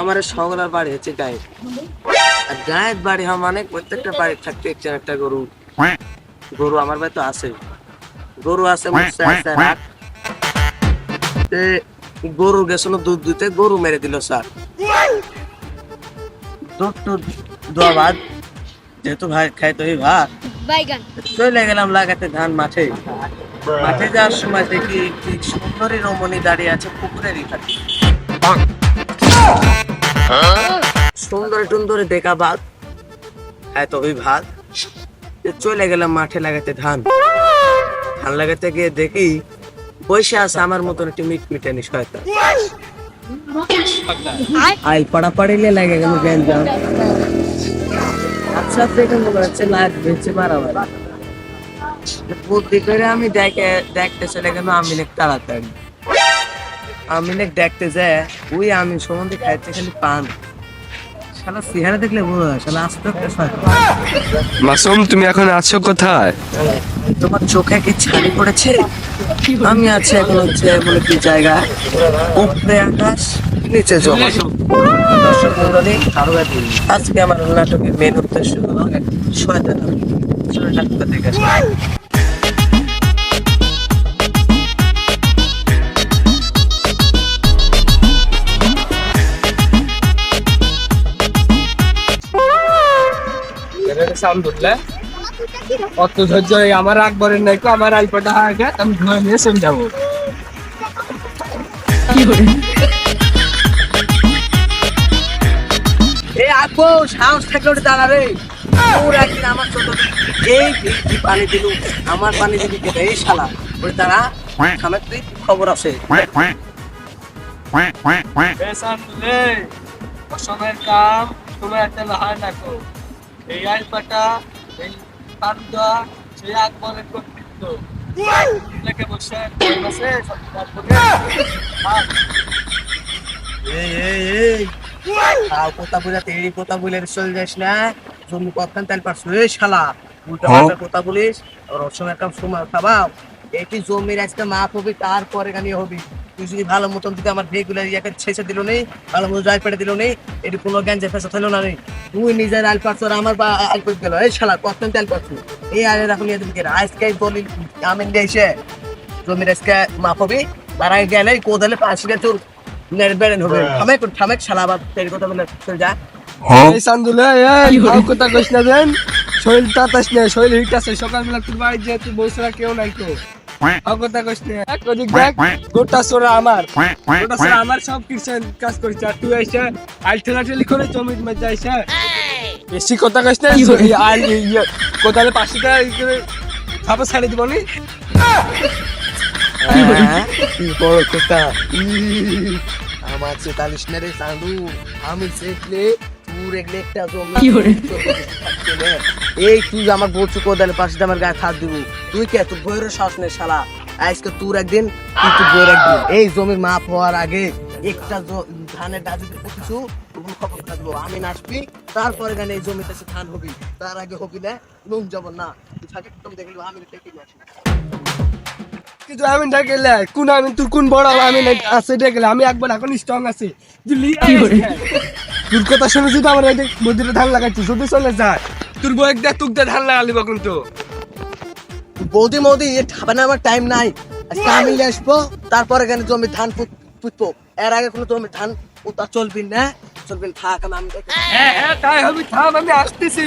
আমার সকলের বাড়ি হচ্ছে গায়ে আর গায়ের বাড়ি হওয়া মানে প্রত্যেকটা বাড়ি থাকতে একটা একটা গরু। গরু আমার বাড়ি তো আছে। গরু আছে তে গরু গেছিল দুধ দিতে গরু মেরে দিল স্যার। দুধ টুধ যেহেতু ভাই খাইতে ওই ভাত চলে গেলাম লাগাতে ধান মাঠে। মাঠে যাওয়ার সময় দেখি কি সুন্দরী রমণী দাঁড়িয়ে আছে পুকুরেরই কাছে সুন্দরী, টুন্দরী দেখা ভাত। এত ভাত চলে গেলাম মাঠে লাগাতে ধান। ধান লাগাতে গিয়ে দেখি বসে আছে আমার মতন একটি মিট মিটানি শয়তান। আই পাড়া পাড়িলে লাগে গেল গ্যাঞ্জাম। আচ্ছা দেখে মনে হচ্ছে বেঁচে মারামারি বুদ্ধি করে আমি দেখে দেখতে চলে গেল আমিনে তাড়াতাড়ি। আমিনে দেখতে যায় ওই আমি সম্বন্ধে খাইতে খালি পান। শালা চেহারা দেখলে বোঝা যায় শালা আস্তে শয়তান। মাসুম তুমি এখন আছো কোথায়? তোমার চোখে কি ছানি পড়েছে? আমি আছি এখন হচ্ছে বলে কি জায়গা? উপরে আকাশ নিচে মণ্ডলী, আজকে আমার নাটকের মেন উদ্দেশ্য হলো শয়তান। চলো নাটকটা উঠলে অত ধৈর্য এই আমার আকবরের নাই কো আমার আইপটা আগে আমি ধুয়ে নিয়ে সমঝাবো এই আকবো সাহস থাকলে ওটা ওর একদিন আমার ছোট এই পানি দিল আমার পানি দিবি কেটে এই শালা ওই দাঁড়া খামের তুই খবর আছে অসমের কাম তোমার একটা লাহার রাখো এই আইপাটা এই পান্ডা সেই আকবরের কর্তৃত্ব। লেগে বসে বসে এই এই এই। তাও কথা বুঝাতে এই কথা বলে চলে যাস না? জমি কতখান তেল পারছ? এই শালা উল্টা কথা বলিস। আর একটা সময় খাবাও। এটি জমির আজকে মাপ হবে তারপরে গানি হবি। তুই যদি ভালো মতন যদি আমার রেগুলার ইয়াকে ছেঁচে দিল নেই ভালো মতো জয় পেটে দিল নেই এটি কোনো গ্যাঞ্জে ফেসা থাকল না নেই তুই নিজের আল পারছ আর আমার বা আল পেট গেল। এই শালা কতখান তেল পারছ? এই আলে রাখুন ইয়ে দিকে আজকে দলিল আমিন দিয়েছে জমির আজকে মাপ হবে। তার আগে গেলে কোদালে পাঁচ গেছে তোর নেড়বেড়েন হবে। থামেক থামেক শালা আবার তেরি কথা বলে চলে যা। এই সান্দুলে এই কথা কইস না দেন। শরীর তাতাস না শরীর হিট আছে। সকালবেলা তোর বাড়ি যে তুই বউসরা কেউ নাই তো। ভাও কথা কইস না এক ওদিক দেখ গোটা সোরা আমার। গোটা সোরা আমার সব কিছু কাজ করিস আর তুই এসে আল ঠেলা ঠেলি করে জমির মধ্যে এসে বেশি কথা আল ইয়ে, কোদালে পাঁচশো টাকা খাবার ছাড়ে দিব নি। হ্যাঁ, বড় কথা। আমার চেতালিশ না রে আমি চেতলে একটা এই তুই আমার বলছু কোদালে পাশে আমার গায়ে হাত দিব তুই কে? তুই বইয়ের শ্বাস নে শালা। আজকে তোর একদিন তুই তুই বইয়ের একদিন। এই জমির মাপ হওয়ার আগে একটা ধানের ডাজু কিছু খবর থাকব। আমি নাচবি তারপরে গানে এই জমিতে সে ধান হবি। তার আগে হবি না নুন যাব না। তুই থাকে একদম দেখলি আমি টেকে আসি। কিন্তু আমি ডাকেলে কোন আমি তোর কোন বড় আমি আছে? আমি একবার এখন স্ট্রং আছি। তোর কথা শুনে যদি আমার এই মন্দিরে ধান লাগাইছি যদি চলে যায় তোর বউ এক দেখ তুক দিয়ে ধান লাগালি বা কিন্তু। বৌদি মৌদি এ খাবে আমার টাইম নাই। আজকে আমি নিয়ে আসব তারপরে এখানে জমি ধান পুত- পুতবো। এর আগে কোনো জমি ধান পুতা চলবি না চলবি না, থাক আমি আমি দেখে- হ্যাঁ হ্যাঁ তাই হবে থাম আমি আসতেছি।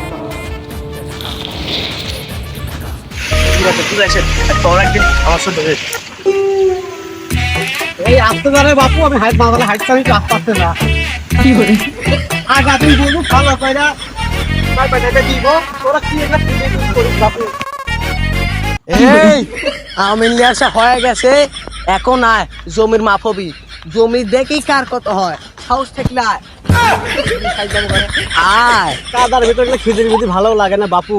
ঠিক আছে তুই এসে তোর একদিন আমার সাথে এই আসতে পারে বাপু আমি হাইট হাইট ক্লাস পাচ্ছে না। কি করে আজ আপনি বলব ভালো কইরা ভাই পাঠাতে দিব। তোরা কি এটা খিদির করিস বাপু? এই আমিন লিয়াসা হয়ে গেছে এখন আয় জমির মাপবি জমি দেখি কার কত হয় হাউস থাকলে আয় আয়। কাদার ভিতরে খিদির বিধি ভালো লাগে না বাপু।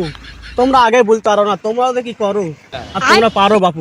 তোমরা আগে বলতে পারো না তোমরাও দেখি করো? আর তোমরা পারো বাপু।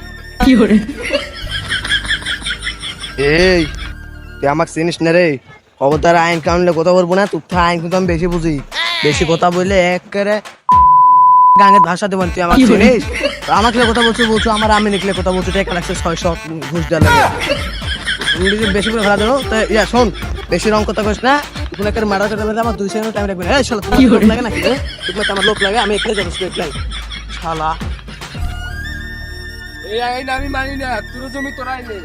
এই তুই আমাকে চিনিস না রে? খবরদার আইন কাউন্টলে কথা বলব না তুই আইন কিন্তু আমি বেশি বুঝি। বেশি কথা বললে এক করে গাঙের ভাষা দেবেন তুই আমাকে চিনিস? আমাকে কথা বলছো বলছো আমার আমি লিখলে কথা বলছো টাকা লাগছে ছয়শো ঘুষ দেওয়া লাগে। বেশি করে খেলা দেবো তো ইয়া শোন বেশি রং কথা কইস না কোনো একটা মারা কথা বলতে আমার দুই সেকেন্ড টাইম রাখবে না। শালা তোমার লোক লাগে রে? তুমি আমার লোক লাগে আমি এখানে যাব স্ট্রেট লাইন শালা। এই আইন আমি মানি না তোর জমি তো না তো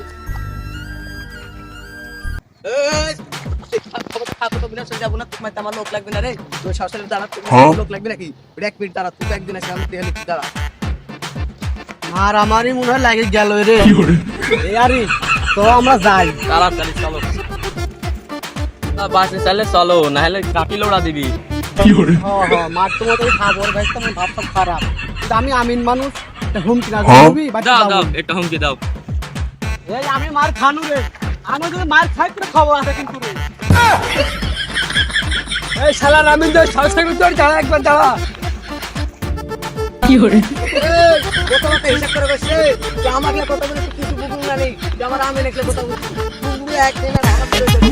তো আর আমারই মনে হয় লাগে গেল রে। আরে তো আমরা যাই। তাড়াতাড়ি চলো। বাসে চালে চলো না হলে কাটি লোড়া দিবি। হ্যাঁ হ্যাঁ মার তো খাব ভাই তোমার ভাবটা খারাপ। আমি আমিন মানুষ একটা হুমকি দিবি দাও দাও। দাও একটা হুমকি দাও। এই আমি মার খানু রে। আমি যদি মার খাই তো খবর আছে কিন্তু রে। এই শালা রামিন তো সাহস থাকবে তোর দাঁড়া একবার দাঁড়া। এই কত কথা হিসাব করে বসে। যে আমাকে কথা বলে কিছু বুকুং না নেই যে আমার আমি লিখলে কথা বলছি। বুকুং একদিন আর আমার চলে যাবে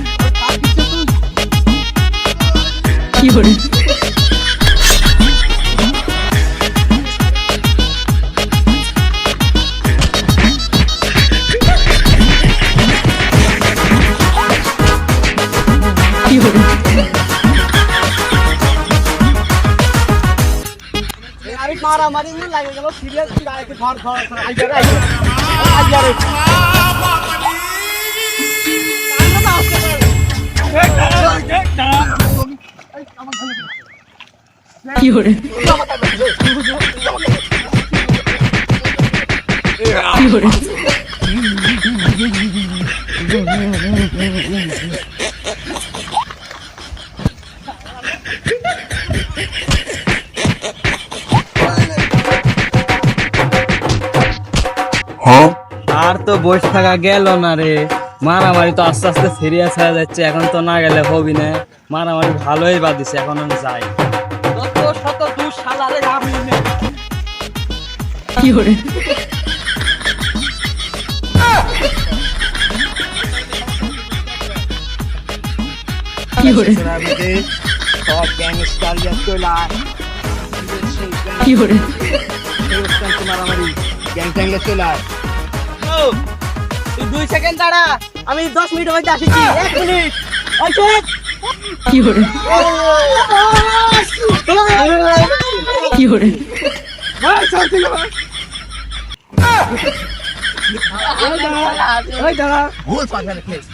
আর কিছু তুই আরে মারা মারি মনে লাগে গেল সিরিয়াস কি আইতে কি ধর ধর আই বসে থাকা গেল না রে। মারামারি তো আস্তে আস্তে সিরিয়াস হয়ে যাচ্ছে এখন তো না গেলে হবি না। মারামারি ভালোই বাদিছে এখন আমি যাই। কত শত দূর সালারে আমি নে সব গ্যাংস্টার চলে আয়। মারামারি গ্যাং ট্যাংলে চলে দুই সেকেন্ড দাঁড়া আমি দশ মিনিট হইতে আসিছি। এক মিনিট। এই দাঁড়া ভুল পাঠালে প্লিজ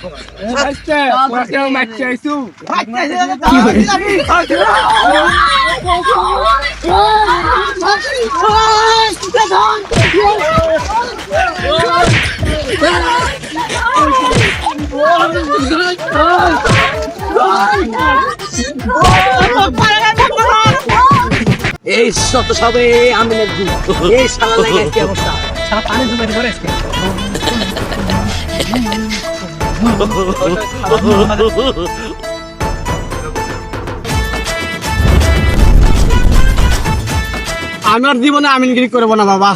এই শত সবে আমি এই শালা লাগে কি অবস্থা? শালা পানি আজকে। আমার জীবনে আমিনগিরি করব না বাবা।